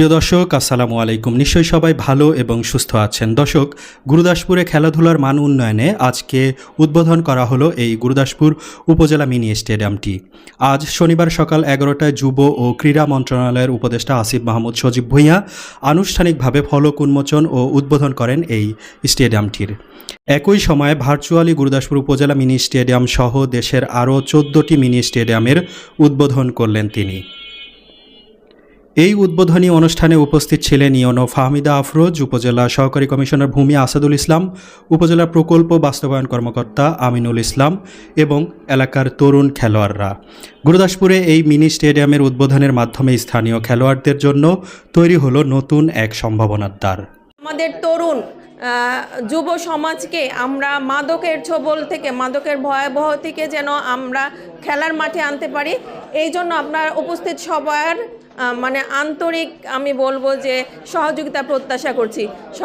প্রিয় দর্শক, আসসালামু আলাইকুম। নিশ্চয়ই সবাই ভালো এবং সুস্থ আছেন। দর্শক, গুরুদাসপুরে খেলাধুলার মান উন্নয়নে আজকে উদ্বোধন করা হলো এই গুরুদাসপুর উপজেলা মিনি স্টেডিয়ামটি। আজ শনিবার সকাল এগারোটায় যুব ও ক্রীড়া মন্ত্রণালয়ের উপদেষ্টা আসিফ মাহমুদ সজীব ভূঁইয়া আনুষ্ঠানিকভাবে ফলক উন্মোচন ও উদ্বোধন করেন এই স্টেডিয়ামটির। একই সময়ে ভার্চুয়ালি গুরুদাসপুর উপজেলা মিনি স্টেডিয়াম সহ দেশের আরও চোদ্দোটি মিনি স্টেডিয়ামের উদ্বোধন করলেন তিনি। এই উদ্বোধনী অনুষ্ঠানে উপস্থিত ছিলেন ইয়নো ফাহমিদা আফরোজ, উপজেলা সহকারী কমিশনার ভূমি আসাদুল ইসলাম, উপজেলা প্রকল্প বাস্তবায়ন কর্মকর্তা আমিনুল ইসলাম এবং এলাকার তরুণ খেলোয়াড়রা। গুরুদাসপুরে এই মিনি স্টেডিয়ামের উদ্বোধনের মাধ্যমে স্থানীয় খেলোয়াড়দের জন্য তৈরি হলো নতুন এক সম্ভাবনার দ্বার। আমাদের তরুণ যুব সমাজকে আমরা মাদকের ছবল থেকে, মাদকের ভয়াবহ থেকে যেন আমরা খেলার মাঠে আনতে পারি। এই জন্য আপনার উপস্থিত সবার মানে আন্তরিক আমি বলব যে সহযোগিতা, প্রত্যাশা করছি। স-